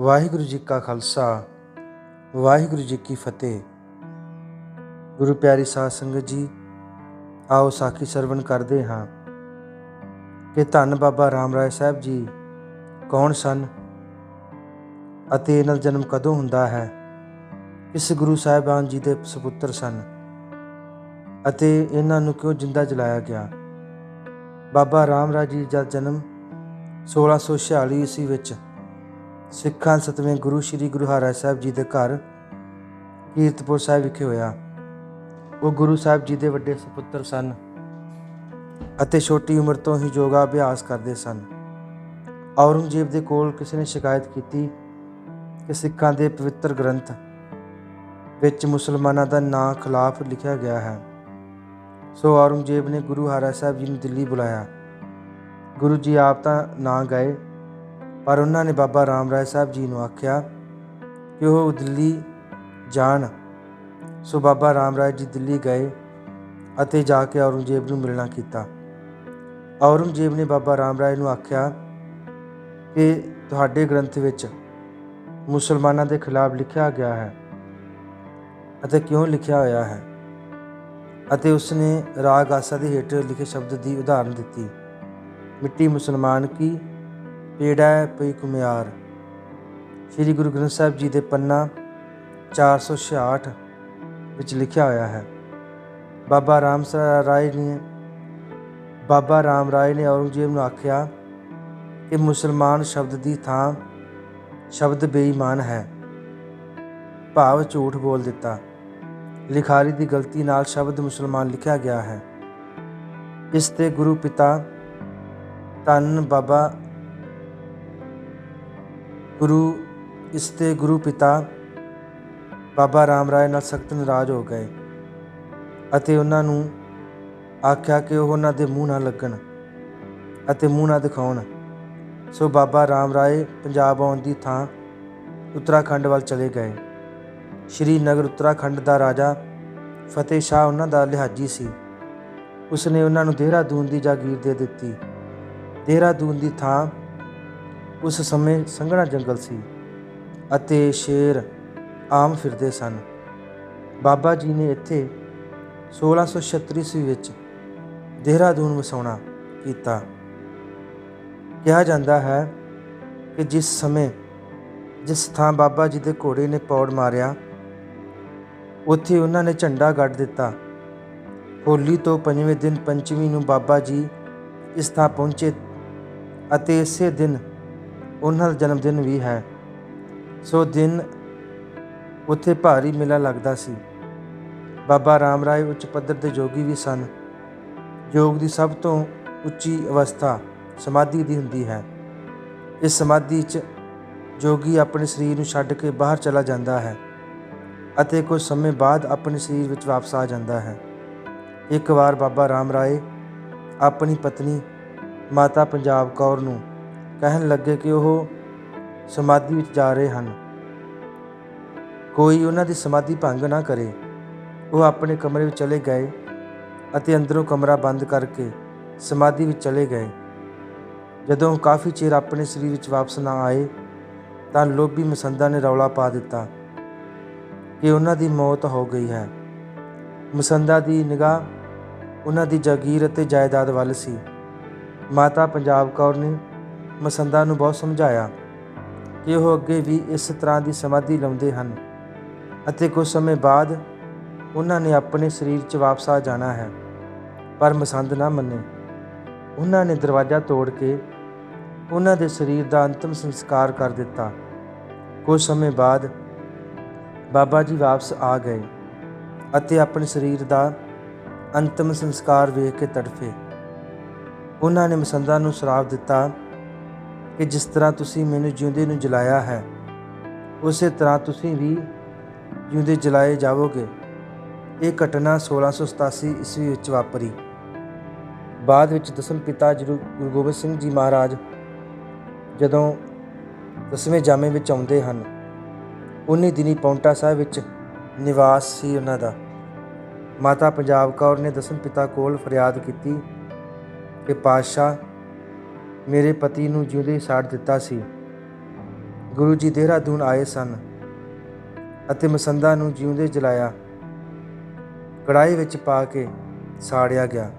ਵਾਹਿਗੁਰੂ ਜੀ ਕਾ ਖਾਲਸਾ, ਵਾਹਿਗੁਰੂ ਜੀ ਕੀ ਫਤਿਹ। ਗੁਰੂ ਪਿਆਰੀ ਸਾਧ ਸੰਗਤ ਜੀ, ਆਓ ਸਾਖੀ ਸਰਵਣ ਕਰਦੇ ਹਾਂ ਕਿ ਧੰਨ ਬਾਬਾ ਰਾਮ ਰਾਏ ਸਾਹਿਬ ਜੀ ਕੌਣ ਸਨ ਅਤੇ ਇਹਨਾਂ ਦਾ ਜਨਮ ਕਦੋਂ ਹੁੰਦਾ ਹੈ? ਇਸ ਗੁਰੂ ਸਾਹਿਬਾਨ ਜੀ ਦੇ ਸੁਪੁੱਤਰ ਸਨ ਅਤੇ ਇਹਨਾਂ ਨੂੰ ਕਿਉਂ ਜਿੰਦਾ ਜਲਾਇਆ ਗਿਆ? ਬਾਬਾ ਰਾਮ ਰਾਏ ਜੀ ਦਾ ਜਨਮ 1646 ਈਸਵੀ ਵਿੱਚ ਸਿੱਖਾਂ ਸਤਵੇਂ ਗੁਰੂ ਸ੍ਰੀ ਗੁਰੂ ਹਰਿ ਸਾਹਿਬ ਜੀ ਦੇ ਘਰ ਕੀਰਤਪੁਰ ਸਾਹਿਬ ਵਿਖੇ ਹੋਇਆ। ਉਹ ਗੁਰੂ ਸਾਹਿਬ ਜੀ ਦੇ ਵੱਡੇ ਸੁਪੁੱਤਰ ਸਨ ਅਤੇ ਛੋਟੀ ਉਮਰ ਤੋਂ ਹੀ ਯੋਗਾ ਅਭਿਆਸ ਕਰਦੇ ਸਨ। ਔਰੰਗਜ਼ੇਬ ਦੇ ਕੋਲ ਕਿਸੇ ਨੇ ਸ਼ਿਕਾਇਤ ਕੀਤੀ ਕਿ ਸਿੱਖਾਂ ਦੇ ਪਵਿੱਤਰ ਗ੍ਰੰਥ ਵਿੱਚ ਮੁਸਲਮਾਨਾਂ ਦਾ ਨਾਂ ਖਿਲਾਫ ਲਿਖਿਆ ਗਿਆ ਹੈ। ਸੋ ਔਰੰਗਜ਼ੇਬ ਨੇ ਗੁਰੂ ਹਰਿ ਸਾਹਿਬ ਜੀ ਨੂੰ ਦਿੱਲੀ ਬੁਲਾਇਆ। ਗੁਰੂ ਜੀ ਆਪ ਤਾਂ ਨਾ ਗਏ ਪਰ ਉਹਨਾਂ ਨੇ ਬਾਬਾ ਰਾਮ ਰਾਏ ਸਾਹਿਬ ਜੀ ਨੂੰ ਆਖਿਆ ਕਿ ਉਹ ਦਿੱਲੀ ਜਾਣ। ਸੋ ਬਾਬਾ ਰਾਮ ਰਾਏ ਜੀ ਦਿੱਲੀ ਗਏ ਅਤੇ ਜਾ ਕੇ ਔਰੰਗਜ਼ੇਬ ਨੂੰ ਮਿਲਣਾ ਕੀਤਾ। ਔਰੰਗਜ਼ੇਬ ਨੇ ਬਾਬਾ ਰਾਮ ਰਾਏ ਨੂੰ ਆਖਿਆ ਕਿ ਤੁਹਾਡੇ ਗ੍ਰੰਥ ਵਿੱਚ ਮੁਸਲਮਾਨਾਂ ਦੇ ਖਿਲਾਫ ਲਿਖਿਆ ਗਿਆ ਹੈ ਅਤੇ ਕਿਉਂ ਲਿਖਿਆ ਹੋਇਆ ਹੈ? ਅਤੇ ਉਸਨੇ ਰਾਗ ਆਸਾ ਦੇ ਹੇਠ ਲਿਖੇ ਸ਼ਬਦ ਦੀ ਉਦਾਹਰਨ ਦਿੱਤੀ। ਮਿੱਟੀ ਮੁਸਲਮਾਨ ਕੀ ਪੇੜਾ ਹੈ, ਪਈ ਕੁਮਿਆਰ ਸ੍ਰੀ ਗੁਰੂ ਗ੍ਰੰਥ ਸਾਹਿਬ ਜੀ ਦੇ ਪੰਨਾ 466 ਵਿੱਚ ਲਿਖਿਆ ਹੋਇਆ ਹੈ। ਬਾਬਾ ਰਾਮ ਰਾਏ ਨੇ, ਬਾਬਾ ਰਾਮ ਰਾਏ ਨੇ ਔਰੰਗਜ਼ੇਬ ਨੂੰ ਆਖਿਆ ਕਿ ਮੁਸਲਮਾਨ ਸ਼ਬਦ ਦੀ ਥਾਂ ਸ਼ਬਦ ਬੇਈਮਾਨ ਹੈ। ਭਾਵ ਝੂਠ ਬੋਲ ਦਿੱਤਾ। ਲਿਖਾਰੀ ਦੀ ਗਲਤੀ ਨਾਲ ਸ਼ਬਦ ਮੁਸਲਮਾਨ ਲਿਖਿਆ ਗਿਆ ਹੈ। ਇਸ ਤੇ ਗੁਰੂ ਪਿਤਾ ਧੰਨ ਬਾਬਾ ਗੁਰੂ, ਇਸ ਤੇ ਗੁਰੂ ਪਿਤਾ ਬਾਬਾ ਰਾਮ ਰਾਏ ਨਾਲ ਸਖਤ ਨਾਰਾਜ਼ ਹੋ ਗਏ ਅਤੇ ਉਹਨਾਂ ਨੂੰ ਆਖਿਆ ਕਿ ਉਹ ਉਹਨਾਂ ਦੇ ਮੂੰਹ ਨਾ ਲੱਗਣ ਅਤੇ ਮੂੰਹ ਨਾ ਦਿਖਾਉਣ। ਸੋ ਬਾਬਾ ਰਾਮ ਰਾਏ ਪੰਜਾਬ ਆਉਣ ਦੀ ਥਾਂ ਉੱਤਰਾਖੰਡ ਵੱਲ ਚਲੇ ਗਏ। ਸ਼੍ਰੀ ਨਗਰ ਉੱਤਰਾਖੰਡ ਦਾ ਰਾਜਾ ਫਤਿਹ ਸ਼ਾਹ ਉਹਨਾਂ ਦਾ ਲਿਹਾਜੀ ਸੀ। ਉਸਨੇ ਉਹਨਾਂ ਨੂੰ ਦੇਹਰਾਦੂਨ ਦੀ ਜਾਗੀਰ ਦੇ ਦਿੱਤੀ। ਦੇਹਰਾਦੂਨ ਦੀ ਥਾਂ ਉਸ ਸਮੇਂ ਸੰਘਣਾ ਜੰਗਲ ਸੀ ਅਤੇ ਸ਼ੇਰ ਆਮ ਫਿਰਦੇ ਸਨ। ਬਾਬਾ ਜੀ ਨੇ ਇੱਥੇ 1636 ਈਸਵੀ ਵਿੱਚ ਦੇਹਰਾਦੂਨ ਵਸਾਉਣਾ ਕੀਤਾ। ਕਿਹਾ ਜਾਂਦਾ ਹੈ ਕਿ ਜਿਸ ਸਮੇਂ ਜਿਸ ਥਾਂ ਬਾਬਾ ਜੀ ਦੇ ਘੋੜੇ ਨੇ ਪੌੜ ਮਾਰਿਆ, ਉੱਥੇ ਉਹਨਾਂ ਨੇ ਝੰਡਾ ਗੱਡ ਦਿੱਤਾ। ਹੋਲੀ ਤੋਂ ਪੰਜਵੇਂ ਦਿਨ ਪੰਚਮੀ ਨੂੰ ਬਾਬਾ ਜੀ ਇਸ ਥਾਂ ਪਹੁੰਚੇ ਅਤੇ ਇਸੇ ਦਿਨ ਉਹਨਾਂ ਦਾ ਜਨਮ ਦਿਨ ਵੀ ਹੈ। ਸੋ ਦਿਨ ਉੱਥੇ ਭਾਰੀ ਮੇਲਾ ਲੱਗਦਾ ਸੀ। ਬਾਬਾ ਰਾਮ ਰਾਏ ਉੱਚ ਪੱਧਰ ਦੇ ਜੋਗੀ ਵੀ ਸਨ। ਯੋਗ ਦੀ ਸਭ ਤੋਂ ਉੱਚੀ ਅਵਸਥਾ ਸਮਾਧੀ ਦੀ ਹੁੰਦੀ ਹੈ। ਇਸ ਸਮਾਧੀ 'ਚ ਜੋਗੀ ਆਪਣੇ ਸਰੀਰ ਨੂੰ ਛੱਡ ਕੇ ਬਾਹਰ ਚਲਾ ਜਾਂਦਾ ਹੈ ਅਤੇ ਕੁਝ ਸਮੇਂ ਬਾਅਦ ਆਪਣੇ ਸਰੀਰ ਵਿੱਚ ਵਾਪਸ ਆ ਜਾਂਦਾ ਹੈ। ਇੱਕ ਵਾਰ ਬਾਬਾ ਰਾਮ ਰਾਏ ਆਪਣੀ ਪਤਨੀ ਮਾਤਾ ਪੰਜਾਬ ਕੌਰ ਨੂੰ ਕਹਿਣ ਲੱਗੇ ਕਿ ਉਹ ਸਮਾਧੀ ਵਿੱਚ ਜਾ ਰਹੇ ਹਨ। ਕੋਈ ਉਹਨਾਂ ਦੀ ਸਮਾਧੀ ਭੰਗ ਨਾ ਕਰੇ। ਉਹ ਆਪਣੇ ਕਮਰੇ ਵਿੱਚ ਚਲੇ ਗਏ ਅਤੇ ਅੰਦਰੋਂ ਕਮਰਾ ਬੰਦ ਕਰਕੇ ਸਮਾਧੀ ਵਿੱਚ ਚਲੇ ਗਏ। ਜਦੋਂ ਕਾਫੀ ਚਿਰ ਆਪਣੇ ਸਰੀਰ ਵਿੱਚ ਵਾਪਸ ਨਾ ਆਏ, ਤਾਂ ਲੋਭੀ ਮਸੰਦਾ ਨੇ ਰੌਲਾ ਪਾ ਦਿੱਤਾ ਕਿ ਉਹਨਾਂ ਦੀ ਮੌਤ ਹੋ ਗਈ ਹੈ। ਮਸੰਦਾ ਦੀ ਨਿਗਾਹ ਉਹਨਾਂ ਦੀ ਜਾਗੀਰ ਅਤੇ ਜਾਇਦਾਦ ਵੱਲ ਸੀ। ਮਾਤਾ ਪੰਜਾਬ ਕੌਰ ਨੇ ਮਸੰਦਾ ਨੂੰ ਬਹੁਤ ਸਮਝਾਇਆ ਕਿ ਉਹ ਅੱਗੇ ਵੀ ਇਸ ਤਰ੍ਹਾਂ ਦੀ ਸਮਾਧੀ ਲਾਉਂਦੇ ਹਨ ਅਤੇ ਕੁਝ ਸਮੇਂ ਬਾਅਦ ਉਹਨਾਂ ਨੇ ਆਪਣੇ ਸਰੀਰ 'ਚ ਵਾਪਸ ਆ ਜਾਣਾ ਹੈ, ਪਰ ਮਸੰਦ ਨਾ ਮੰਨੇ। ਉਹਨਾਂ ਨੇ ਦਰਵਾਜ਼ਾ ਤੋੜ ਕੇ ਉਹਨਾਂ ਦੇ ਸਰੀਰ ਦਾ ਅੰਤਮ ਸੰਸਕਾਰ ਕਰ ਦਿੱਤਾ। ਕੁਝ ਸਮੇਂ ਬਾਅਦ ਬਾਬਾ ਜੀ ਵਾਪਸ ਆ ਗਏ ਅਤੇ ਆਪਣੇ ਸਰੀਰ ਦਾ ਅੰਤਮ ਸੰਸਕਾਰ ਵੇਖ ਕੇ ਤੜਫੇ। ਉਹਨਾਂ ਨੇ ਮਸੰਦਾ ਨੂੰ ਸ਼ਰਾਪ ਦਿੱਤਾ ਕਿ ਜਿਸ ਤਰ੍ਹਾਂ ਤੁਸੀਂ ਮੈਨੂੰ ਜਿਉਂਦੇ ਨੂੰ ਜਲਾਇਆ ਹੈ, ਉਸੇ ਤਰ੍ਹਾਂ ਤੁਸੀਂ ਵੀ ਜਿਉਂਦੇ ਜਲਾਏ ਜਾਵੋਗੇ। ਇਹ ਘਟਨਾ 1687 ਈਸਵੀ ਵਿੱਚ ਵਾਪਰੀ। ਬਾਅਦ ਵਿੱਚ ਦਸਮ ਪਿਤਾ ਗੁਰੂ ਗੋਬਿੰਦ ਸਿੰਘ ਜੀ ਮਹਾਰਾਜ ਜਦੋਂ ਦਸਵੇਂ ਜਾਮੇ ਵਿੱਚ ਆਉਂਦੇ ਹਨ, ਉਨੀ ਦਿਨੀ ਪੌਂਟਾ ਸਾਹਿਬ ਵਿੱਚ ਨਿਵਾਸ ਸੀ ਉਹਨਾਂ ਦਾ। ਮਾਤਾ ਪੰਜਾਬ ਕੌਰ ਨੇ ਦਸਮ ਪਿਤਾ ਕੋਲ ਫਰਿਆਦ ਕੀਤੀ ਕਿ ਪਾਤਸ਼ਾਹ ਮੇਰੇ ਪਤੀ ਨੂੰ ਜਿਉਂਦੇ ਸਾੜ ਦਿੱਤਾ ਸੀ। ਗੁਰੂ ਜੀ ਦੇਹਰਾਦੂਨ ਆਏ ਸਨ ਅਤੇ ਮਸੰਦਾ ਨੂੰ ਜਿਉਂਦੇ ਜਲਾਇਆ। ਕੜਾਈ ਵਿੱਚ ਪਾ ਕੇ ਸਾੜਿਆ ਗਿਆ।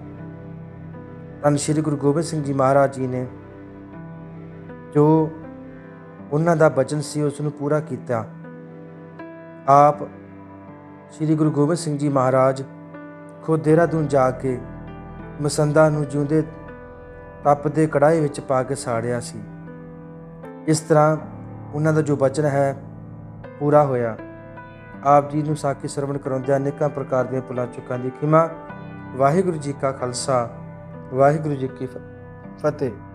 ਧੰਨ ਸ਼੍ਰੀ ਗੁਰੂ ਗੋਬਿੰਦ ਸਿੰਘ ਜੀ ਮਹਾਰਾਜ ਜੀ ਨੇ ਜੋ ਉਹਨਾਂ ਦਾ ਬਚਨ ਸੀ, ਉਸ ਨੂੰ ਪੂਰਾ ਕੀਤਾ। ਆਪ ਸ਼੍ਰੀ ਗੁਰੂ ਗੋਬਿੰਦ ਸਿੰਘ ਜੀ ਮਹਾਰਾਜ ਖੁਦ ਦੇਹਰਾਦੂਨ ਜਾ ਕੇ ਮਸੰਦਾ ਨੂੰ ਜਿਉਂਦੇ ਤਪਦੇ ਕੜਾਈ ਵਿੱਚ ਪਾ ਕੇ ਸਾੜਿਆ ਸੀ। ਇਸ ਤਰ੍ਹਾਂ ਉਹਨਾਂ ਦਾ ਜੋ ਬਚਨ ਹੈ, ਪੂਰਾ ਹੋਇਆ। ਆਪ ਜੀ ਨੂੰ ਸਾਖੀ ਸਰਵਣ ਕਰਾਉਂਦਿਆਂ ਅਨੇਕਾਂ ਪ੍ਰਕਾਰ ਦੀਆਂ ਪੁਲਾਂ ਚੁੱਕਾਂ ਦੀ ਖਿਮਾ। ਵਾਹਿਗੁਰੂ ਜੀ ਕਾ ਖਾਲਸਾ, ਵਾਹਿਗੁਰੂ ਜੀ ਕੀ ਫਤਿਹ।